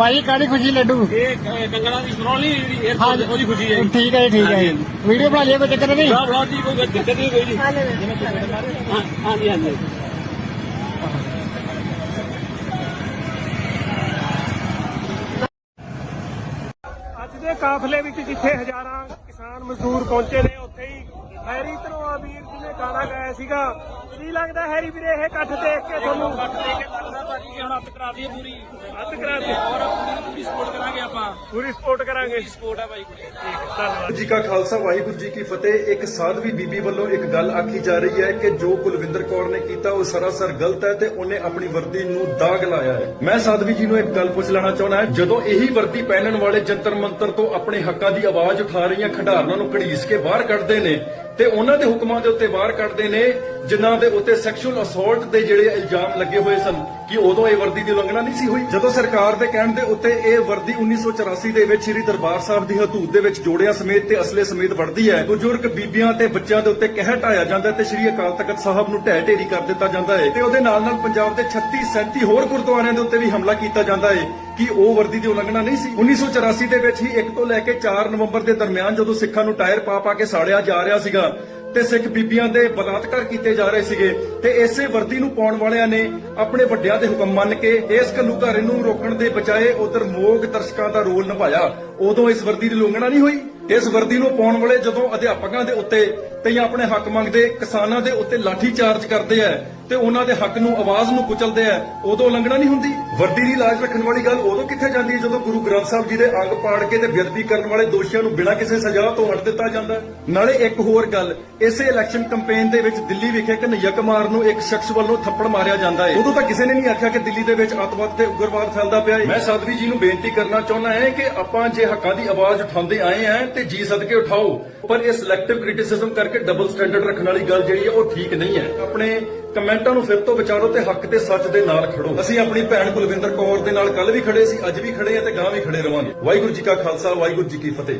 ਭਾਈ ਕਾਹਦੀ ਖੁਸ਼ੀ ਲੱਡੂ? ਇਹ ਕ- ਕੰਗਣਾ ਦੀ ਸੁਣਾਉਣੀ ਜਿਹੜੀ 에어ਪੋਰਟ ਉਹਦੀ ਖੁਸ਼ੀ ਹੈ ਠੀਕ ਹੈ ਜੀ ਠੀਕ ਹੈ ਜੀ। ਵੀਡੀਓ ਬਣਾ ਲਈਏ ਕੋਈ ਚੱਕਰ ਨਹੀਂ? ਬੜਾ ਬੜਾ ਜੀ ਕੋਈ ਦਿੱਕਤ ਨਹੀਂ ਕੋਈ ਜੀ। ਹਾਂ ਹਾਂਜੀ ਹਾਂਜੀ। ਅੱਜ ਦੇ ਕਾਫਲੇ ਵਿੱਚ ਜਿੱਥੇ ਹਜ਼ਾਰਾਂ ਕਿਸਾਨ ਮਜ਼ਦੂਰ ਪਹੁੰਚੇ ਨੇ ਉੱਥੇ ਹੀ ਹੈਰੀ ਧਨੋਆ ਵੀਰ ਜੀ ਨੇ ਗਾਣਾ ਗਾਇਆ ਸੀਗਾ। ਕੀ ਲੱਗਦਾ ਹੈਰੀ ਵੀਰੇ ਇਹ ਇਕੱਠ ਦੇਖ ਕੇ ਤੁਹਾਨੂੰ? ਕੱਟ ਦੇ ਕੇ ਲੱਗਦਾ ਭਾਜੀ ਕਿ ਹੁਣ ਅੱਤ ਕਰਾ ਦਈਏ ਪੂਰੀ। ਅੱਧ ਕਰਾ ਦੇ। ਔਰ ਪੂਰੀ ਪੂਰੀ ਸਪੋਰਟ ਕਰਾਂਗੇ ਆਪਾਂ। ਪੂਰੀ ਸਪੋਰਟ ਕਰਾਂਗੇ। ਸਪੋਰਟ ਹੈ ਭਾਈ ਧੰਨਵਾਦ। ਜੀ ਕਾ ਖਾਲਸਾ ਵਾਹਿਗੁਰੂ ਜੀ ਕੀ ਫਤਿਹ। ਇੱਕ ਸਾਧਵੀ ਬੀਬੀ ਵੱਲੋਂ ਇੱਕ ਗੱਲ ਆਖੀ ਜਾ ਰਹੀ ਹੈ ਕਿ ਜੋ ਕੁਲਵਿੰਦਰ ਕੌਰ ਨੇ ਕੀਤਾ ਉਹ ਸਰਾਸਰ ਗਲਤ ਹੈ ਤੇ ਉਹਨੇ ਆਪਣੀ ਵਰਦੀ ਨੂੰ ਦਾਗ ਲਾਇਆ ਹੈ। ਮੈਂ ਸਾਧਵੀ ਜੀ ਨੂੰ ਇੱਕ ਗੱਲ ਪੁੱਛ ਲੈਣਾ ਚਾਹੁੰਦਾ ਹਾਂ। ਜਦੋਂ ਇਹੀ ਵਰਦੀ ਪਹਿਨਣ ਵਾਲੇ ਜੰਤਰ ਮੰਤਰ ਤੋਂ ਆਪਣੇ ਹੱਕਾਂ ਦੀ ਆਵਾਜ਼ ਉਠਾ ਰਹੀਆਂ ਖਿਡਾਰਨਾਂ ਨੂੰ ਘੜੀਸ ਕੇ ਬਾਹਰ ਕੱਢਦੇ ਨੇ ਤੇ ਉਹਨਾਂ ਦੇ ਹੁਕਮਾਂ ਦੇ ਉੱਤੇ ਬਾਹਰ ਕੱਢਦੇ ਨੇ, ਜਿਨ੍ਹਾਂ ਦੇ ਉੱਤੇ ਸੈਕਸ਼ੂਅਲ ਅਸੌਲਟ ਦੇ ਜਿਹੜੇ ਇਲਜ਼ਾਮ ਲੱਗੇ ਹੋਏ ਸਨ। ਕਿ ਉਦੋਂ ਇਹ ਵਰਦੀ ਦੀ ਉਲੰਘਣਾ ਨਹੀਂ ਸੀ ਹੋਈ? ਜਦੋਂ ਸਰਕਾਰ ਦੇ ਕਹਿਣ ਦੇ ਉੱਤੇ ਇਹ ਵਰਦੀ 1984 ਦੇ ਵਿੱਚ ਸ੍ਰੀ ਦਰਬਾਰ ਸਾਹਿਬ ਦੀ ਹਦੂਦ ਦੇ ਵਿੱਚ ਜੋੜਿਆਂ ਸਮੇਤ ਤੇ ਅਸਲੇ ਸਮੇਤ ਵੜਦੀ ਹੈ, ਬਜ਼ੁਰਗ ਬੀਬੀਆਂ ਤੇ ਬੱਚਿਆਂ ਦੇ ਉੱਤੇ ਕਹਿ ਢਾਇਆ ਜਾਂਦਾ ਤੇ ਸ੍ਰੀ ਅਕਾਲ ਤਖਤ ਸਾਹਿਬ ਨੂੰ ਢਹਿ ਢੇਰੀ ਕਰ ਦਿੱਤਾ ਜਾਂਦਾ ਹੈ ਤੇ ਉਹਦੇ ਨਾਲ ਨਾਲ ਪੰਜਾਬ ਦੇ 36 37 ਹੋਰ ਗੁਰਦੁਆਰਿਆਂ ਦੇ ਉੱਤੇ ਵੀ ਹਮਲਾ ਕੀਤਾ ਜਾਂਦਾ ਹੈ ਕਿ ਉਹ ਵਰਦੀ ਦੀ ਉਲੰਘਣਾ ਨਹੀਂ ਸੀ। 1984 ਦੇ ਵਿੱਚ ਹੀ 1 ਤੋਂ ਲੈ ਕੇ 4 ਨਵੰਬਰ ਦੇ ਦਰਮਿਆਨ ਜਦੋਂ ਸਿੱਖਾਂ ਨੂੰ ਟਾਇਰ ਪਾ ਪਾ ਕੇ ਸਾੜਿਆ ਜਾ ਰਿਹਾ ਸੀਗਾ ਤੇ ਸਿੱਖ ਬੀਬੀਆਂ ਦੇ ਬਲਾਤਕਾਰ ਕੀਤੇ ਜਾ ਰਹੇ ਸੀਗੇ ਤੇ ਇਸੇ ਵਰਦੀ ਨੂੰ ਪਾਉਣ ਵਾਲਿਆਂ ਨੇ ਆਪਣੇ ਵੱਡਿਆਂ ਦੇ ਹੁਕਮ ਮੰਨ ਕੇ ਇਸ ਘੱਲੂਘਾਰੇ ਨੂੰ ਰੋਕਣ ਦੇ ਬਜਾਏ ਉਧਰ ਮੋਗ ਦਰਸ਼ਕਾਂ ਦਾ ਰੋਲ ਨਿਭਾਇਆ। ਉਦੋਂ ਇਸ ਵਰਦੀ ਦੀ ਉਲੰਘਣਾ ਨਹੀਂ ਹੋਈ। ਇਸ ਵਰਦੀ ਨੂੰ ਪਾਉਣ ਵਾਲੇ ਜਦੋਂ ਅਧਿਆਪਕਾਂ ਦੇ ਉੱਤੇ ਤੇ ਆਪਣੇ ਹੱਕ ਮੰਗਦੇ ਕਿਸਾਨਾਂ ਦੇ ਉੱਤੇ ਲਾਠੀ ਚਾਰਜ ਕਰਦੇ ਆ ਤੇ ਉਹਨਾਂ ਦੇ ਹੱਕ ਨੂੰ, ਆਵਾਜ਼ ਨੂੰ ਕੁਚਲਦੇ ਆ, ਉਦੋਂ ਉਲੰਘਣਾ ਨਹੀਂ ਹੁੰਦੀ। ਵਰਦੀ ਦੀ ਲਾਜ ਰੱਖਣ ਵਾਲੀ ਗੱਲ ਉਦੋਂ ਕਿੱਥੇ ਜਾਂਦੀ ਹੈ ਜਦੋਂ ਗੁਰੂ ਗ੍ਰੰਥ ਸਾਹਿਬ ਜੀ ਦੇ ਅੰਗ ਪਾੜ ਕੇ ਤੇ ਬੇਅਦਬੀ ਕਰਨ ਵਾਲੇ ਦੋਸ਼ੀਆਂ ਨੂੰ ਬਿਨਾਂ ਕਿਸੇ ਸਜ਼ਾ ਤੋਂ ਹਟ ਦਿੱਤਾ ਜਾਂਦਾ ਨਾਲੇ ਇੱਕ ਹੋਰ ਗੱਲ, ਇਸੇ ਇਲੈਕਸ਼ਨ ਕੈਂਪੇਨ ਦੇ ਵਿੱਚ ਦਿੱਲੀ ਵਿਖੇ ਕਨਈਆ ਕੁਮਾਰ ਨੂੰ ਇੱਕ ਸ਼ਖਸ ਵੱਲੋਂ ਥੱਪੜ ਮਾਰਿਆ ਜਾਂਦਾ ਹੈ। ਉਦੋਂ ਤਾਂ ਕਿਸੇ ਨੇ ਨਹੀਂ ਆਖਿਆ ਕਿ ਦਿੱਲੀ ਦੇ ਵਿੱਚ ਅੱਤਵਾਦ ਤੇ ਉਗਰਵਾਦ ਫੈਲਦਾ ਪਿਆ ਹੈ। ਮੈਂ ਸਾਧਵੀ ਜੀ ਨੂੰ ਬੇਨਤੀ ਕਰਨਾ ਚਾਹੁੰਦਾ ਹਾਂ ਕਿ ਆਪਾਂ ਜੇ ਹੱਕਾਂ ਦੀ ਆਵਾਜ਼ ਉਠਾਉਂਦੇ ਆਏ ਹਾਂ ਤੇ ਜੀ ਸਦਕੇ ਉਠਾਓ। ਪਰ ਇਹ ਸਿਲੈਕਟਿਵ ਕ੍ਰਿਟਿਸਿਜ਼ਮ ਕਰਕੇ ਡਬਲ ਸਟੈਂਡਰਡ ਰੱਖਣ ਵਾਲੀ ਗੱਲ ਜਿਹੜੀ ਹੈ ਉਹ ਠੀਕ ਨਹੀਂ ਹੈ। ਆਪਣੇ ਕਮੈਂਟਾਂ ਨੂੰ ਫਿਰ ਤੋਂ ਵਿਚਾਰੋ ਤੇ ਹੱਕ ਤੇ ਸੱਚ ਦੇ ਨਾਲ ਖੜੋ। ਅਸੀਂ ਆਪਣੀ ਭੈਣ ਕੁਲਵਿੰਦਰ ਕੌਰ ਦੇ ਨਾਲ ਕੱਲ ਵੀ ਖੜੇ ਸੀ, ਅੱਜ ਵੀ ਖੜੇ ਆ ਤੇ ਗਾਂ ਵੀ ਖੜੇ ਰਵਾਂਗੇ। ਵਾਹਿਗੁਰੂ ਜੀ ਕਾ ਖਾਲਸਾ, ਵਾਹਿਗੁਰੂ ਜੀ ਕੀ ਫਤਿਹ।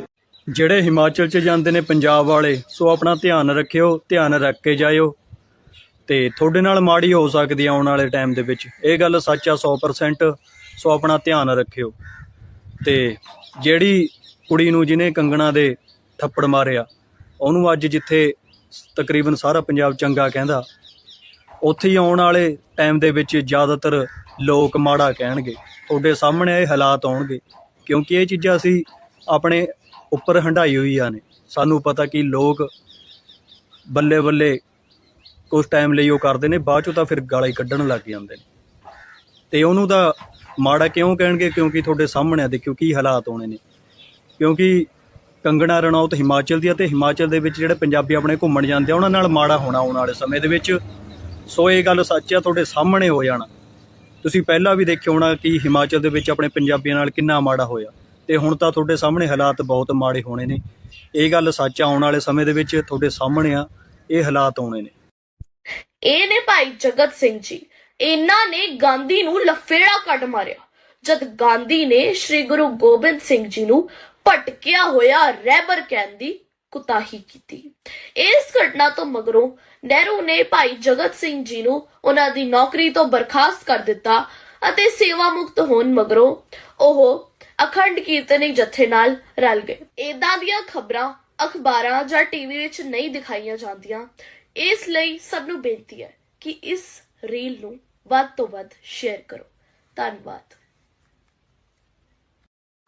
ਜਿਹੜੇ ਹਿਮਾਚਲ 'ਚ ਜਾਂਦੇ ਨੇ ਪੰਜਾਬ ਵਾਲੇ, ਸੋ ਆਪਣਾ ਧਿਆਨ ਰੱਖਿਓ, ਧਿਆਨ ਰੱਖ ਕੇ ਜਾਇਓ। ਤੇ ਤੁਹਾਡੇ ਨਾਲ ਮਾੜੀ ਹੋ ਸਕਦੀ ਆ ਆਉਣ ਵਾਲੇ ਟਾਈਮ ਦੇ ਵਿੱਚ। ਇਹ ਗੱਲ ਸੱਚ ਆ 100% ਸੋ ਆਪਣਾ ਧਿਆਨ ਰੱਖਿਓ। ਤੇ ਜਿਹੜੀ ਕੁੜੀ ਨੂੰ ਜਿਹਨੇ ਕੰਗਣਾ ਦੇ ਥੱਪੜ ਮਾਰਿਆ, ਉਹਨੂੰ ਅੱਜ ਜਿੱਥੇ ਤਕਰੀਬਨ ਸਾਰਾ ਪੰਜਾਬ ਚੰਗਾ ਕਹਿੰਦਾ ਉੱਥੇ ਹੀ ਆਉਣ ਵਾਲੇ ਟਾਈਮ ਦੇ ਵਿੱਚ ਜ਼ਿਆਦਾਤਰ ਲੋਕ ਮਾੜਾ ਕਹਿਣਗੇ। ਤੁਹਾਡੇ ਸਾਹਮਣੇ ਇਹ ਹਾਲਾਤ ਆਉਣਗੇ, ਕਿਉਂਕਿ ਇਹ ਚੀਜ਼ਾਂ ਅਸੀਂ ਆਪਣੇ ਉੱਪਰ ਹੰਡਾਈ ਹੋਈਆਂ ਨੇ। ਸਾਨੂੰ ਪਤਾ ਕਿ ਲੋਕ ਬੱਲੇ ਬੱਲੇ ਕੁਝ ਟਾਈਮ ਲਈ ਉਹ ਕਰਦੇ ਨੇ, ਬਾਅਦ ਚੋਂ ਤਾਂ ਫਿਰ ਗਾਲਾਂ ਹੀ ਕੱਢਣ ਲੱਗ ਜਾਂਦੇ ਨੇ। ਤੇ ਉਹਨੂੰ ਤਾਂ ਮਾੜਾ ਕਿਉਂ ਕਹਿਣਗੇ? ਕਿਉਂਕਿ ਤੁਹਾਡੇ ਸਾਹਮਣੇ ਆ, ਦੇਖਿਓ ਕੀ ਹਾਲਾਤ ਆਉਣੇ ਨੇ। ਕਿਉਂਕਿ ਕੰਗਣਾ ਰਣੌਤ ਹਿਮਾਚਲ ਦੀ ਆ ਤੇ ਹਿਮਾਚਲ ਦੇ ਵਿੱਚ ਜਿਹੜੇ ਪੰਜਾਬੀ ਆਪਣੇ ਘੁੰਮਣ ਜਾਂਦੇ ਆ, ਉਹਨਾਂ ਨਾਲ ਮਾੜਾ ਹੋਣਾ ਆਉਣ ਵਾਲੇ ਸਮੇਂ ਦੇ ਵਿੱਚ ਸੋ ਇਹ ਗੱਲ ਸੱਚ ਆ, ਤੁਹਾਡੇ ਸਾਹਮਣੇ ਹੋ ਜਾਣਾ। ਤੁਸੀਂ ਪਹਿਲਾਂ ਵੀ ਦੇਖਿਆ ਹੋਣਾ ਕਿ ਹਿਮਾਚਲ ਦੇ ਵਿੱਚ ਆਪਣੇ ਪੰਜਾਬੀਆਂ ਨਾਲ ਕਿੰਨਾ ਮਾੜਾ ਹੋਇਆ। ਤੇ ਹੁਣ ਤਾਂ ਤੁਹਾਡੇ ਸਾਹਮਣੇ ਹਾਲਾਤ ਬਹੁਤ ਮਾੜੇ ਹੋਣੇ ਨੇ। ਇਹ ਗੱਲ ਸੱਚ ਆਉਣ ਵਾਲੇ ਸਮੇਂ ਦੇ ਵਿੱਚ ਤੁਹਾਡੇ ਸਾਹਮਣੇ ਆ, ਇਹ ਹਾਲਾਤ ਆਉਣੇ ਨੇ। ਇਹ ਨੇ ਭਾਈ ਜਗਤ ਸਿੰਘ ਜੀ, ਇਹਨਾਂ ਨੇ ਗਾਂਧੀ ਨੂੰ ਲਫੇੜਾ ਕੱਢ ਮਾਰਿਆ। ਜਦ ਗਾਂਧੀ ਨੇ ਸ੍ਰੀ ਗੁਰੂ ਗੋਬਿੰਦ ਸਿੰਘ ਜੀ ਨੂੰ ਭਟਕਿਆ ਹੋਇਆ ਰਹਿਬਰ ਕਹਿਣ ਦੀ ਕੁਤਾਹੀ ਕੀਤੀ। ਇਸ ਘਟਨਾ ਤੋਂ ਮਗਰੋਂ ਨਹਿਰੂ ਨੇ ਭਾਈ ਜਗਤ ਸਿੰਘ ਜੀ ਨੂੰ ਉਹਨਾਂ ਦੀ ਨੌਕਰੀ ਤੋਂ ਬਰਖਾਸਤ ਕਰ ਦਿੱਤਾ ਅਤੇ ਸੇਵਾ ਮੁਕਤ ਹੋਣ ਮਗਰੋਂ ਉਹ ਅਖੰਡ ਕੀਰਤਨੀ ਜਥੇ ਨਾਲ ਰਲ ਗਏ। ਇਦਾਂ ਦੀਆਂ ਖਬਰਾਂ ਅਖਬਾਰਾਂ ਜਾਂ ਟੀਵੀ ਵਿੱਚ ਨਹੀਂ ਦਿਖਾਈਆਂ ਜਾਂਦੀਆਂ। ਇਸ ਲਈ ਸਭ ਨੂੰ ਬੇਨਤੀ ਹੈ ਕਿ ਇਸ ਰੀਲ ਨੂੰ ਵੱਧ ਤੋਂ ਵੱਧ ਸ਼ੇਅਰ ਕਰੋ। ਧੰਨਵਾਦ।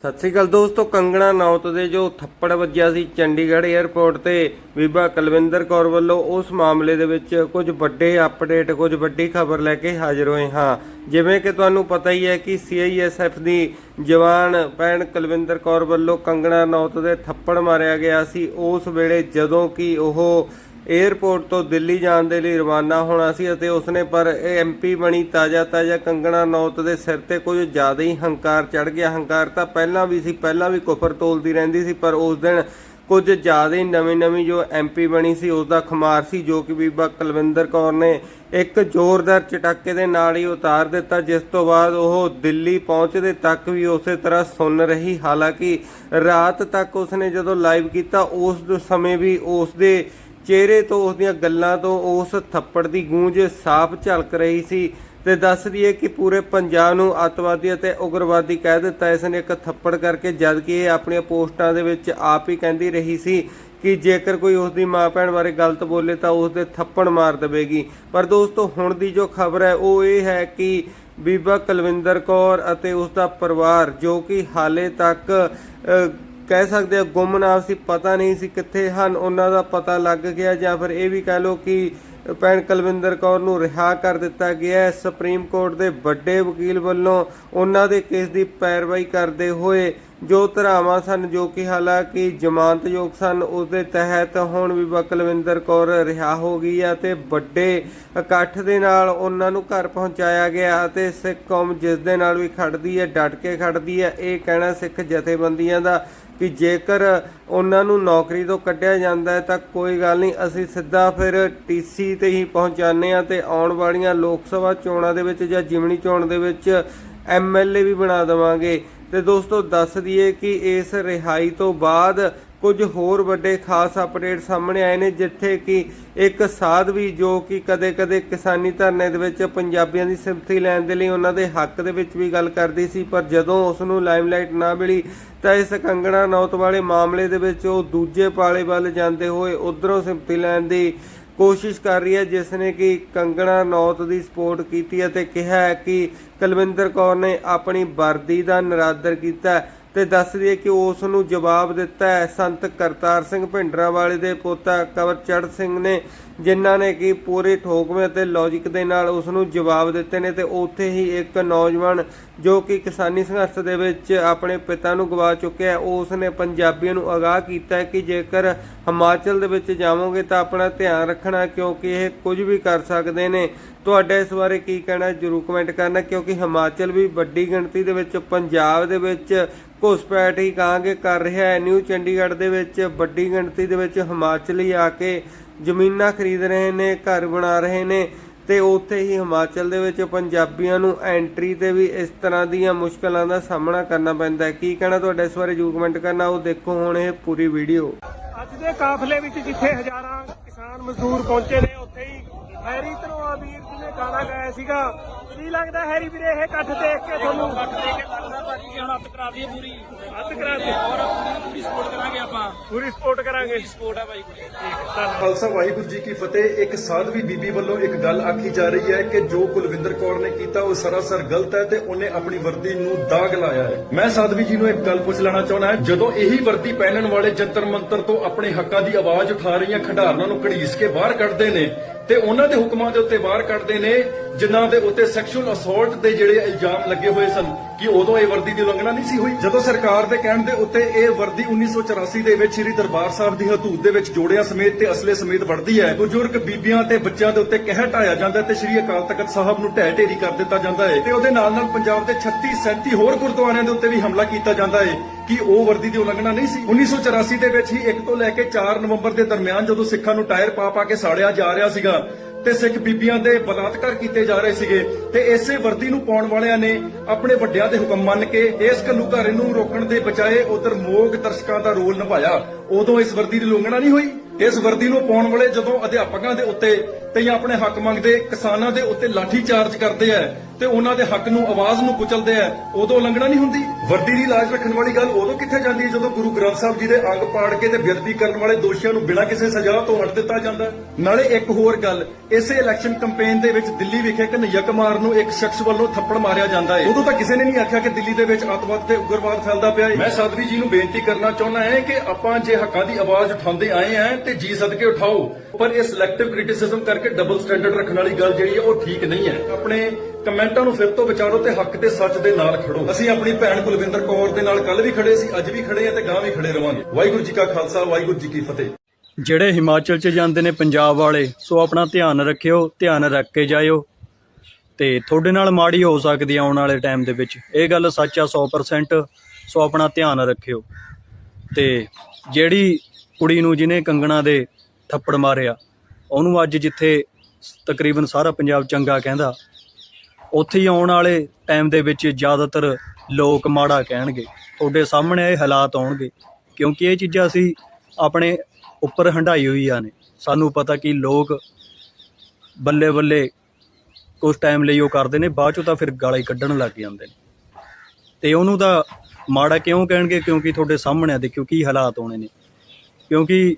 ਸਤਿ ਸ੍ਰੀ ਅਕਾਲ ਦੋਸਤੋ, ਕੰਗਣਾ ਨੌਤ ਦੇ ਜੋ ਥੱਪੜ ਵੱਜਿਆ ਸੀ ਚੰਡੀਗੜ੍ਹ 에ਅਰਪੋਰਟ ਤੇ, ਬੀਬਾ ਕੁਲਵਿੰਦਰ ਕੌਰ ਵੱਲੋਂ ਉਸ ਮਾਮਲੇ ਦੇ ਵਿੱਚ ਕੁਝ ਵੱਡੇ ਅਪਡੇਟ ਕੁਝ ਵੱਡੀ ਖਬਰ ਲੈ ਕੇ ਹਾਜ਼ਰ ਹੋਏ ਹਾਂ। ਜਿਵੇਂ ਕਿ ਤੁਹਾਨੂੰ ਪਤਾ ਹੀ ਹੈ ਕਿ ਸੀਆਈਐਸਐਫ ਦੀ ਜਵਾਨ ਭੈਣ ਕੁਲਵਿੰਦਰ ਕੌਰ ਵੱਲੋਂ ਕੰਗਣਾ ਨੌਤ ਦੇ ਥੱਪੜ ਮਾਰਿਆ ਗਿਆ ਸੀ। ਉਸ ਵੇਲੇ ਜਦੋਂ ਕਿ ਉਹ 에ਅਰਪੋਰਟ ਤੋਂ ਦਿੱਲੀ ਜਾਣ ਦੇ ਲਈ ਰਵਾਨਾ ਹੋਣਾ ਸੀ ਅਤੇ ਉਸਨੇ ਪਰ ਇਹ ਐਮਪੀ ਬਣੀ ਤਾਜ਼ਾ ਤਾਜ਼ਾ ਕੰਗਣਾ ਨੌਤ ਦੇ ਸਿਰ ਤੇ ਕੁਝ ਜ਼ਿਆਦਾ ਹੀ ਹੰਕਾਰ ਚੜ ਗਿਆ। ਹੰਕਾਰ ਤਾਂ ਪਹਿਲਾਂ ਵੀ ਸੀ, ਪਹਿਲਾਂ ਵੀ ਕੁਫਰ ਤੋਲਦੀ ਰਹਿੰਦੀ ਸੀ, ਪਰ ਉਸ ਦਿਨ ਕੁਝ ਜ਼ਿਆਦਾ ਹੀ ਨਵੀਂ ਨਵੀਂ ਜੋ ਐਮਪੀ ਬਣੀ ਸੀ ਉਸ ਦਾ ਖਮਾਰ ਸੀ ਜੋ ਕਿ ਬੀਬਾ ਕੁਲਵਿੰਦਰ ਕੌਰ ਨੇ ਇੱਕ ਜ਼ੋਰਦਾਰ ਚਟਾਕੇ ਦੇ ਨਾਲ ਹੀ ਉਤਾਰ ਦਿੱਤਾ, ਜਿਸ ਤੋਂ ਬਾਅਦ ਉਹ ਦਿੱਲੀ ਪਹੁੰਚਦੇ ਤੱਕ ਵੀ ਉਸੇ ਤਰ੍ਹਾਂ ਸੁਣ ਰਹੀ। ਹਾਲਾਂਕਿ ਰਾਤ ਤੱਕ ਉਸਨੇ ਜਦੋਂ ਲਾਈਵ ਕੀਤਾ, ਉਸ ਸਮੇਂ ਵੀ ਉਸ ਦੇ ਚਿਹਰੇ ਤੋਂ ਉਸ ਦੀਆਂ ਗੱਲਾਂ ਤੋਂ ਉਸ ਥੱਪੜ ਦੀ ਗੂੰਜ ਸਾਫ਼ ਝਲਕ ਰਹੀ ਸੀ ਤੇ ਦੱਸ ਦਈਏ ਕਿ ਪੂਰੇ ਪੰਜਾਬ ਨੂੰ ਅੱਤਵਾਦੀ ਅਤੇ ਉਗਰਵਾਦੀ ਕਹਿ ਦਿੱਤਾ ਇਸ ਨੇ ਇੱਕ ਥੱਪੜ ਕਰਕੇ ਜਦ ਕਿ ਇਹ ਆਪਣੀਆਂ ਪੋਸਟਾਂ ਦੇ ਵਿੱਚ ਆਪ ਹੀ ਕਹਿੰਦੀ ਰਹੀ ਸੀ ਕਿ ਜੇਕਰ ਕੋਈ ਉਸ ਦੀ ਮਾਂ ਭੈਣ ਬਾਰੇ ਗਲਤ ਬੋਲੇ ਤਾਂ ਉਸ ਦੇ ਥੱਪੜ ਮਾਰ ਦੇਵੇਗੀ। ਪਰ ਦੋਸਤੋ, ਹੁਣ ਦੀ ਜੋ ਖਬਰ ਹੈ, ਉਹ ਇਹ ਹੈ ਕਿ ਬੀਬਾ ਕੁਲਵਿੰਦਰ ਕੌਰ ਅਤੇ ਉਸ ਦਾ ਪਰਿਵਾਰ ਜੋ ਕਿ ਹਾਲੇ ਤੱਕ ਕਹਿ ਸਕਦੇ ਆ ਗੁੰਮਨਾਮ ਸੀ, ਪਤਾ ਨਹੀਂ ਸੀ ਕਿੱਥੇ ਹਨ, ਉਹਨਾਂ ਦਾ ਪਤਾ ਲੱਗ ਗਿਆ ਜਾਂ ਫਿਰ ਇਹ ਵੀ ਕਹਿ ਲਓ ਕਿ ਭੈਣ ਕੁਲਵਿੰਦਰ ਕੌਰ ਨੂੰ ਰਿਹਾ ਕਰ ਦਿੱਤਾ ਗਿਆ ਹੈ। ਸੁਪਰੀਮ ਕੋਰਟ ਦੇ ਵੱਡੇ ਵਕੀਲ ਵੱਲੋਂ ਉਹਨਾਂ ਦੇ ਕੇਸ ਦੀ ਪੈਰਵਾਈ ਕਰਦੇ ਹੋਏ ਜੋ ਧਰਾਵਾਂ ਸਨ, ਜੋ ਕਿ ਹਾਲਾਂਕਿ ਜ਼ਮਾਨਤਯੋਗ ਸਨ, ਉਸ ਦੇ ਤਹਿਤ ਹੁਣ ਵੀ ਕੁਲਵਿੰਦਰ ਕੌਰ ਰਿਹਾ ਹੋ ਗਈ ਹੈ ਤੇ ਵੱਡੇ ਇਕੱਠ ਦੇ ਨਾਲ ਉਹਨਾਂ ਨੂੰ ਘਰ ਪਹੁੰਚਾਇਆ ਗਿਆ ਅਤੇ ਸਿੱਖ ਕੌਮ ਜਿਸ ਦੇ ਨਾਲ ਵੀ ਖੜਦੀ ਹੈ, ਡਟ ਕੇ ਖੜਦੀ ਹੈ, ਇਹ ਕਹਿਣਾ ਸਿੱਖ ਜਥੇਬੰਦੀਆਂ ਦਾ ਕਿ ਜੇਕਰ ਉਹਨਾਂ ਨੂੰ ਨੌਕਰੀ ਤੋਂ ਕੱਢਿਆ ਜਾਂਦਾ ਹੈ ਤਾਂ ਕੋਈ ਗੱਲ ਨਹੀਂ, ਅਸੀਂ ਸਿੱਧਾ ਫਿਰ ਟੀਸੀ ਤੇ ਹੀ ਪਹੁੰਚਾਉਂਦੇ ਆ ਤੇ ਆਉਣ ਵਾਲੀਆਂ ਲੋਕ ਸਭਾ ਚੋਣਾਂ ਦੇ ਵਿੱਚ ਜਾਂ ਜਿਮਣੀ ਚੋਣ ਦੇ ਵਿੱਚ ਐਮਐਲਏ ਵੀ ਬਣਾ ਦੇਵਾਂਗੇ। ਤੇ ਦੋਸਤੋ, ਦੱਸ ਦਈਏ ਕਿ ਇਸ ਰਿਹਾਈ ਤੋਂ ਬਾਅਦ ਕੁਝ ਹੋਰ ਵੱਡੇ ਖਾਸ ਅਪਡੇਟ ਸਾਹਮਣੇ ਆਏ ਨੇ, ਜਿੱਥੇ ਕਿ ਇੱਕ ਸਾਧਵੀ ਜੋ ਕਿ ਕਦੇ-ਕਦੇ ਕਿਸਾਨੀ ਧਰਨੇ ਦੇ ਵਿੱਚ ਪੰਜਾਬੀਆਂ ਦੀ ਸਿੰਪਥੀ ਲੈਣ ਦੇ ਲਈ ਉਹਨਾਂ ਦੇ ਹੱਕ ਦੇ ਵਿੱਚ ਵੀ ਗੱਲ ਕਰਦੀ ਸੀ, ਪਰ ਜਦੋਂ ਉਸ ਨੂੰ ਲਾਈਮਲਾਈਟ ਨਾ ਮਿਲੀ ਤਾਂ ਇਸ ਕੰਗਣਾ ਨੌਤ ਵਾਲੇ ਮਾਮਲੇ ਦੇ ਵਿੱਚ ਉਹ ਦੂਜੇ ਪਾਲੇ ਵੱਲ ਜਾਂਦੇ ਹੋਏ ਉਧਰੋਂ ਸਿੰਪਥੀ ਲੈਣ ਦੀ ਕੋਸ਼ਿਸ਼ ਕਰ ਰਹੀ ਹੈ, ਜਿਸ ਨੇ ਕਿ ਕੰਗਣਾ ਨੌਤ ਦੀ ਸਪੋਰਟ ਕੀਤੀ ਅਤੇ ਕਿਹਾ ਕਿ ਕੁਲਵਿੰਦਰ ਕੌਰ ਨੇ ਆਪਣੀ ਵਰਦੀ ਦਾ ਨਿਰਾਦਰ ਕੀਤਾ। ਤੇ ਦੱਸ ਦਈਏ ਕਿ ਉਸ ਨੂੰ ਜਵਾਬ ਦਿੱਤਾ ਹੈ ਸੰਤ ਕਰਤਾਰ ਸਿੰਘ ਭਿੰਡਰਾਂ ਵਾਲੇ ਦੇ ਪੋਤਾ ਕਵਰ ਚੜ ਸਿੰਘ ਨੇ। ਜਿਨ੍ਹਾਂ ਨੇ ਕਿ ਪੂਰੇ ਠੋਕਵੇਂ ਅਤੇ ਲੌਜੀਕ ਦੇ ਨਾਲ ਉਸ ਨੂੰ ਜਵਾਬ ਦਿੱਤੇ ਨੇ ਤੇ ਉੱਥੇ ਹੀ ਇੱਕ ਨੌਜਵਾਨ ਜੋ ਕਿ ਕਿਸਾਨੀ ਸੰਘਰਸ਼ ਦੇ ਵਿੱਚ ਆਪਣੇ ਪਿਤਾ ਨੂੰ ਗਵਾ ਚੁੱਕਿਆ ਹੈ ਉਸ ਨੇ ਪੰਜਾਬੀਆਂ ਨੂੰ ਅਗਾਹ ਕੀਤਾ ਹੈ ਕਿ ਜੇਕਰ ਹਿਮਾਚਲ ਦੇ ਵਿੱਚ ਜਾਵੋਗੇ ਤਾਂ ਆਪਣਾ ਧਿਆਨ ਰੱਖਣਾ ਕਿਉਂਕਿ ਇਹ ਕੁਝ ਵੀ ਕਰ ਸਕਦੇ ਨੇ। ਤੁਹਾਡਾ ਇਸ ਬਾਰੇ ਕੀ ਕਹਿਣਾ ਜਰੂਰ ਕਮੈਂਟ ਕਰਨਾ ਕਿਉਂਕਿ ਹਿਮਾਚਲ ਵੀ ਵੱਡੀ ਗਿਣਤੀ ਦੇ ਵਿੱਚ ਪੰਜਾਬ ਦੇ ਵਿੱਚ ਘੁਸਪੈਠ ਹੀ ਕਹਾਂਗੇ ਕਰ ਰਿਹਾ ਹੈ। ਨਿਊ ਚੰਡੀਗੜ੍ਹ ਦੇ ਵਿੱਚ ਵੱਡੀ ਗਿਣਤੀ ਦੇ ਵਿੱਚ ਹਿਮਾਚਲੀ ਆ ਕੇ ਜ਼ਮੀਨਾਂ ਖਰੀਦ ਰਹੇ ਨੇ ਘਰ ਬਣਾ ਰਹੇ ਨੇ ਤੇ ਉੱਥੇ ਹੀ ਹਿਮਾਚਲ ਦੇ ਵਿੱਚ ਪੰਜਾਬੀਆਂ ਨੂੰ ਐਂਟਰੀ ਤੇ ਵੀ ਇਸ ਤਰ੍ਹਾਂ ਦੀਆਂ ਮੁਸ਼ਕਲਾਂ ਦਾ ਸਾਹਮਣਾ ਕਰਨਾ ਪੈਂਦਾ ਹੈ। ਕੀ ਕਹਿਣਾ ਤੁਹਾਡਾ ਇਸ ਬਾਰੇ? ਜਰੂਰ ਕਮੈਂਟ ਕਰਨਾ ਉਹ ਦੇਖੋ ਹੁਣ ਇਹ ਪੂਰੀ ਵੀਡੀਓ। ਅੱਜ ਦੇ ਕਾਫਲੇ ਵਿੱਚ ਜਿੱਥੇ ਹਜ਼ਾਰਾਂ ਕਿਸਾਨ ਮਜ਼ਦੂਰ ਪਹੁੰਚੇ ਨੇ ਉੱਥੇ ਹੀ ਹੈਰੀ ਧਨੋਆ ਵੀਰ ਜੀ ਨੇ ਗਾਣਾ ਗਾਇਆ ਸੀਗਾ। ਕੀ ਲੱਗਦਾ ਹੈਰੀ ਵੀਰੇ ਇਹ ਇਕੱਠ ਦੇਖ ਕੇ ਤੁਹਾਨੂੰ ਕੱਟ ਦੇ ਕੇ ਲੱਗਦਾ ਭਾਜੀ ਕਿ ਹੁਣ ਅੱਤ ਕਰਾ ਦਈਏ ਪੂਰੀ। ਹੱਥ ਕਰਾ ਦੇ ਔਰ ਪੂਰੀ ਪੂਰੀ ਪੂਰੀ ਸਪੋਰਟ ਕਰਾਂਗੇ। ਸਪੋਰਟ ਆ ਭਾਈ ਖਾਲਸਾ ਵਾਹਿਗੁਰੂ ਜੀ ਕੀ ਫਤਿਹ। ਇੱਕ ਸਾਧਵੀ ਬੀਬੀ ਵੱਲੋਂ ਇੱਕ ਗੱਲ ਆਖੀ ਜਾ ਰਹੀ ਹੈ ਕਿ ਜੋ ਕੁਲਵਿੰਦਰ ਕੌਰ ਨੇ ਕੀਤਾ ਉਹ ਸਰਾਸਰ ਗਲਤ ਹੈ ਤੇ ਉਹਨੇ ਆਪਣੀ ਵਰਦੀ ਨੂੰ ਦਾਗ ਲਾਇਆ ਹੈ। ਮੈਂ ਸਾਧਵੀ ਜੀ ਨੂੰ ਇੱਕ ਗੱਲ ਪੁੱਛ ਲੈਣਾ ਚਾਹੁੰਦਾ ਹਾਂ। ਜਦੋਂ ਇਹੀ ਵਰਦੀ ਪਹਿਨਣ ਵਾਲੇ ਜੰਤਰ ਮੰਤਰ ਤੋਂ ਆਪਣੇ ਹੱਕਾਂ ਦੀ ਆਵਾਜ਼ ਉਠਾ ਰਹੀਆਂ ਖਿਡਾਰਨਾਂ ਨੂੰ ਘੜੀਸ ਕੇ ਬਾਹਰ ਕੱਢਦੇ ਨੇ ਤੇ ਉਹਨਾਂ ਦੇ ਹੁਕਮਾਂ ਦੇ ਉੱਤੇ ਬਾਹਰ ਕੱਢਦੇ ਨੇ, ਜਿਨ੍ਹਾਂ ਦੇ ਉੱਤੇ ਸੈਕਸ਼ੂਅਲ ਅਸੌਲਟ ਦੇ ਜਿਹੜੇ ਇਲਜ਼ਾਮ ਲੱਗੇ ਹੋਏ ਸਨ, ਕਿ ਉਦੋਂ ਇਹ ਵਰਦੀ ਦੀ ਉਲੰਘਣਾ ਨਹੀਂ ਸੀ ਹੋਈ। ਜਦੋਂ ਸਰਕਾਰ ਦੇ ਕਹਿਣ ਦੇ ਉੱਤੇ ਇਹ ਵਰਦੀ 1984 ਦੇ ਵਿੱਚ ਸ੍ਰੀ ਦਰਬਾਰ ਸਾਹਿਬ ਦੀ ਹਦੂਦ ਦੇ ਵਿੱਚ ਜੋੜਿਆਂ ਸਮੇਤ ਤੇ ਅਸਲੇ ਸਮੇਤ ਵੜਦੀ ਹੈ, ਬਜ਼ੁਰਗ ਬੀਬੀਆਂ ਤੇ ਬੱਚਿਆਂ ਦੇ ਉੱਤੇ ਕਹਿ ਢਾਇਆ ਜਾਂਦਾ ਤੇ ਸ੍ਰੀ ਅਕਾਲ ਤਖਤ ਸਾਹਿਬ ਨੂੰ ਢਹਿ ਢੇਰੀ ਕਰ ਦਿੱਤਾ ਜਾਂਦਾ ਹੈ ਤੇ ਉਹਦੇ ਨਾਲ ਨਾਲ ਪੰਜਾਬ ਦੇ 36 37 ਹੋਰ ਗੁਰਦੁਆਰਿਆਂ ਦੇ ਉੱਤੇ ਵੀ ਹਮਲਾ ਕੀਤਾ ਜਾਂਦਾ ਹੈ। ਕਿ ਉਹ ਵਰਦੀ ਦੀ ਉਲੰਘਣਾ ਨਹੀਂ ਸੀ। 1984 ਦੇ ਵਿੱਚ ਹੀ 1 ਤੋਂ ਲੈ ਕੇ 4 ਨਵੰਬਰ ਦੇ ਦਰਮਿਆਨ ਜਦੋਂ ਸਿੱਖਾਂ ਨੂੰ ਟਾਇਰ ਪਾ ਪਾ ਕੇ ਸਾੜਿਆ ਜਾ ਰਿਹਾ ਸੀਗਾ ਤੇ ਸਿੱਖ ਬੀਬੀਆਂ ਦੇ ਬਲਾਤਕਾਰ ਕੀਤੇ ਜਾ ਰਹੇ ਸੀਗੇ ਤੇ ਇਸੇ ਵਰਦੀ ਨੂੰ ਪਾਉਣ ਵਾਲਿਆਂ ਨੇ ਆਪਣੇ ਵੱਡਿਆਂ ਦੇ ਹੁਕਮ ਮੰਨ ਕੇ ਇਸ ਘੱਲੂਘਾਰੇ ਨੂੰ ਰੋਕਣ ਦੇ ਬਜਾਏ ਉਧਰ ਮੋਗ ਦਰਸ਼ਕਾਂ ਦਾ ਰੋਲ ਨਿਭਾਇਆ। ਉਦੋਂ ਇਸ ਵਰਦੀ ਦੀ ਉਲੰਘਣਾ ਨਹੀਂ ਹੋਈ। ਇਸ ਵਰਦੀ ਨੂੰ ਪਾਉਣ ਵਾਲੇ ਜਦੋਂ ਅਧਿਆਪਕਾਂ ਦੇ ਉੱਤੇ ਤੇ ਆਪਣੇ ਹੱਕ ਮੰਗਦੇ ਕਿਸਾਨਾਂ ਦੇ ਉੱਤੇ ਲਾਠੀ ਚਾਰਜ ਕਰਦੇ ਆ ਤੇ ਉਹਨਾਂ ਦੇ ਹੱਕ ਨੂੰ, ਆਵਾਜ਼ ਨੂੰ ਕੁਚਲਦੇ ਆ, ਉਦੋਂ ਉਲੰਘਣਾ ਨਹੀਂ ਹੁੰਦੀ। ਵਰਦੀ ਦੀ ਲਾਜ ਰੱਖਣ ਵਾਲੀ ਗੱਲ ਉਦੋਂ ਕਿੱਥੇ ਜਾਂਦੀ ਹੈ ਜਦੋਂ ਗੁਰੂ ਗ੍ਰੰਥ ਸਾਹਿਬ ਜੀ ਦੇ ਅੰਗ ਪਾੜ ਕੇ ਤੇ ਬੇਅਦਬੀ ਕਰਨ ਵਾਲੇ ਦੋਸ਼ੀਆਂ ਨੂੰ ਬਿਨਾਂ ਕਿਸੇ ਸਜ਼ਾ ਤੋਂ ਹਟ ਦਿੱਤਾ ਜਾਂਦਾ ਨਾਲੇ ਇੱਕ ਹੋਰ ਗੱਲ, ਇਸੇ ਇਲੈਕਸ਼ਨ ਕੈਂਪੇਨ ਦੇ ਵਿੱਚ ਦਿੱਲੀ ਵਿਖੇ ਕਨਈਆ ਕੁਮਾਰ ਨੂੰ ਇੱਕ ਸ਼ਖਸ ਵੱਲੋਂ ਥੱਪੜ ਮਾਰਿਆ ਜਾਂਦਾ ਹੈ। ਉਦੋਂ ਤਾਂ ਕਿਸੇ ਨੇ ਨਹੀਂ ਆਖਿਆ ਕਿ ਦਿੱਲੀ ਦੇ ਵਿੱਚ ਅੱਤਵਾਦ ਤੇ ਉਗਰਵਾਦ ਫੈਲਦਾ ਪਿਆ ਹੈ। ਮੈਂ ਸਾਧਵੀ ਜੀ ਨੂੰ ਬੇਨਤੀ ਕਰਨਾ ਚਾਹੁੰਦਾ ਹਾਂ ਕਿ ਆਪਾਂ ਜੇ ਹੱਕਾਂ ਦੀ ਆਵਾਜ਼ ਉਠਾਉਂਦੇ ਆਏ ਆਂ ਤੇ ਜੀ ਸਦਕੇ ਉਠਾਓ, ਪਰ ਇਹ ਸਿਲੈਕਟਿਵ ਕ੍ਰਿਟਿਸਿਜ਼ਮ ਕਰਕੇ ਡਬਲ ਸਟੈਂਡਰਡ ਰੱਖਣ ਵਾਲੀ ਗੱਲ ਜਿਹੜੀ ਹੈ ਉਹ ਠੀਕ ਨਹੀਂ ਹੈ। ਆਪਣੇ ਕਮੈਂਟਾਂ ਨੂੰ ਫਿਰ ਤੋਂ ਵਿਚਾਰੋ ਤੇ ਹੱਕ ਤੇ ਸੱਚ ਦੇ ਨਾਲ ਖੜੋ। ਅਸੀਂ ਆਪਣੀ ਭੈਣ ਕੁਲਵਿੰਦਰ ਕੌਰ ਦੇ ਨਾਲ ਕੱਲ ਵੀ ਖੜੇ ਸੀ, ਅੱਜ ਵੀ ਖੜੇ ਆ ਤੇ ਗਾਂ ਵੀ ਖੜੇ ਰਵਾਂਗੇ। ਵਾਹਿਗੁਰੂ ਜੀ ਕਾ ਖਾਲਸਾ, ਵਾਹਿਗੁਰੂ ਜੀ ਕੀ ਫਤਿਹ। ਜਿਹੜੇ ਹਿਮਾਚਲ 'ਚ ਜਾਂਦੇ ਨੇ ਪੰਜਾਬ ਵਾਲੇ, ਸੋ ਆਪਣਾ ਧਿਆਨ ਰੱਖਿਓ, ਧਿਆਨ ਰੱਖ ਕੇ ਜਾਇਓ। ਤੇ ਤੁਹਾਡੇ ਨਾਲ ਮਾੜੀ ਹੋ ਸਕਦੀ ਆਉਣ ਵਾਲੇ ਟਾਈਮ ਦੇ ਵਿੱਚ। ਇਹ ਗੱਲ ਸੱਚ ਆ 100% ਸੋ ਆਪਣਾ ਧਿਆਨ ਰੱਖਿਓ। ਤੇ ਜਿਹੜੀ ਕੁੜੀ ਨੂੰ ਜਿਹਨੇ ਕੰਗਣਾ ਦੇ ਥੱਪੜ ਮਾਰਿਆ, ਉਹਨੂੰ ਅੱਜ ਜਿੱਥੇ ਤਕਰੀਬਨ ਸਾਰਾ ਪੰਜਾਬ ਚੰਗਾ ਕਹਿੰਦਾ ਉੱਥੇ ਹੀ ਆਉਣ ਵਾਲੇ ਟਾਈਮ ਦੇ ਵਿੱਚ ਜ਼ਿਆਦਾਤਰ ਲੋਕ ਮਾੜਾ ਕਹਿਣਗੇ। ਤੁਹਾਡੇ ਸਾਹਮਣੇ ਇਹ ਹਾਲਾਤ ਆਉਣਗੇ, ਕਿਉਂਕਿ ਇਹ ਚੀਜ਼ਾਂ ਅਸੀਂ ਆਪਣੇ ਉੱਪਰ ਹੰਡਾਈ ਹੋਈਆਂ ਨੇ। ਸਾਨੂੰ ਪਤਾ ਕਿ ਲੋਕ ਬੱਲੇ ਬੱਲੇ ਕੁਝ ਟਾਈਮ ਲਈ ਉਹ ਕਰਦੇ ਨੇ, ਬਾਅਦ ਚੋਂ ਤਾਂ ਫਿਰ ਗਾਲਾਂ ਹੀ ਕੱਢਣ ਲੱਗ ਜਾਂਦੇ ਨੇ। ਤੇ ਉਹਨੂੰ ਤਾਂ ਮਾੜਾ ਕਿਉਂ ਕਹਿਣਗੇ? ਕਿਉਂਕਿ ਤੁਹਾਡੇ ਸਾਹਮਣੇ ਆ, ਦੇਖਿਓ ਕੀ ਹਾਲਾਤ ਹੋਣੇ ਨੇ। ਕਿਉਂਕਿ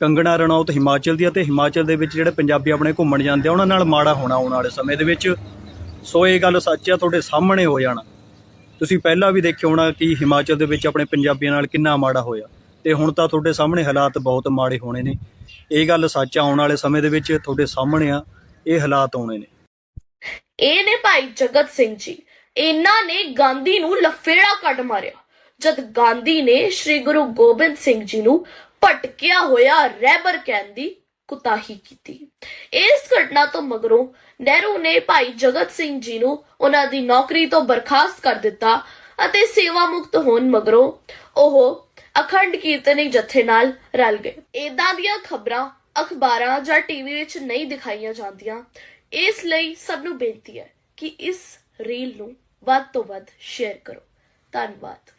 ਕੰਗਣਾ ਰਣੌਤ ਹਿਮਾਚਲ ਦੀ ਆ, ਤੇ ਹਿਮਾਚਲ ਦੇ ਵਿੱਚ ਜਿਹੜੇ ਪੰਜਾਬੀ ਆਪਣੇ ਘੁੰਮਣ ਜਾਂਦੇ ਆ, ਉਹਨਾਂ ਨਾਲ ਮਾੜਾ ਹੋਣਾ ਆਉਣ ਵਾਲੇ ਸਮੇਂ ਦੇ ਵਿੱਚ ਸੋ ਇਹ ਗੱਲ ਸੱਚ ਆ, ਤੁਹਾਡੇ ਸਾਹਮਣੇ ਹੋ ਜਾਣਾ। ਤੁਸੀਂ ਪਹਿਲਾਂ ਵੀ ਦੇਖਿਆ ਹੋਣਾ ਕਿ ਹਿਮਾਚਲ ਦੇ ਵਿੱਚ ਆਪਣੇ ਪੰਜਾਬੀਆਂ ਨਾਲ ਕਿੰਨਾ ਮਾੜਾ ਹੋਇਆ। ਤੇ ਹੁਣ ਤਾਂ ਤੁਹਾਡੇ ਸਾਹਮਣੇ ਹਾਲਾਤ ਬਹੁਤ ਮਾੜੇ ਹੋਣੇ ਨੇ। ਇਹ ਗੱਲ ਸੱਚ ਆਉਣ ਵਾਲੇ ਸਮੇਂ ਦੇ ਵਿੱਚ ਤੁਹਾਡੇ ਸਾਹਮਣੇ ਆ, ਇਹ ਹਾਲਾਤ ਆਉਣੇ ਨੇ। ਇਹ ਨੇ ਭਾਈ ਜਗਤ ਸਿੰਘ ਜੀ, ਇਹਨਾਂ ਨੇ ਗਾਂਧੀ ਨੂੰ ਲਫੇੜਾ ਕੱਢ ਮਾਰਿਆ। ਜਦ ਗਾਂਧੀ ਨੇ ਸ੍ਰੀ ਗੁਰੂ ਗੋਬਿੰਦ ਸਿੰਘ ਜੀ ਨੂੰ ਭਟਕਿਆ ਹੋਇਆ ਰਹਿਬਰ ਕਹਿੰਦੀ ਕੁਤਾਹੀ ਕੀਤੀ। ਇਸ ਘਟਨਾ ਤੋਂ ਮਗਰੋਂ ਨਹਿਰੂ ਨੇ ਭਾਈ ਜਗਤ ਸਿੰਘ ਜੀ ਨੂੰ ਉਹਨਾਂ ਦੀ ਨੌਕਰੀ ਤੋਂ ਬਰਖਾਸਤ ਕਰ ਦਿੱਤਾ ਅਤੇ ਸੇਵਾ ਮੁਕਤ ਹੋਣ ਮਗਰੋਂ ਉਹ ਅਖੰਡ ਕੀਰਤਨੀ ਜਥੇ ਨਾਲ ਰਲ ਗਏ। ਇਦਾਂ ਦੀਆਂ ਖਬਰਾਂ ਅਖਬਾਰਾਂ ਜਾਂ ਟੀਵੀ ਵਿੱਚ ਨਹੀਂ ਦਿਖਾਈਆਂ ਜਾਂਦੀਆਂ। ਇਸ ਲਈ ਸਭ ਨੂੰ ਬੇਨਤੀ ਹੈ ਕਿ ਇਸ ਰੀਲ ਨੂੰ ਵੱਧ ਤੋਂ ਵੱਧ ਸ਼ੇਅਰ ਕਰੋ। ਧੰਨਵਾਦ।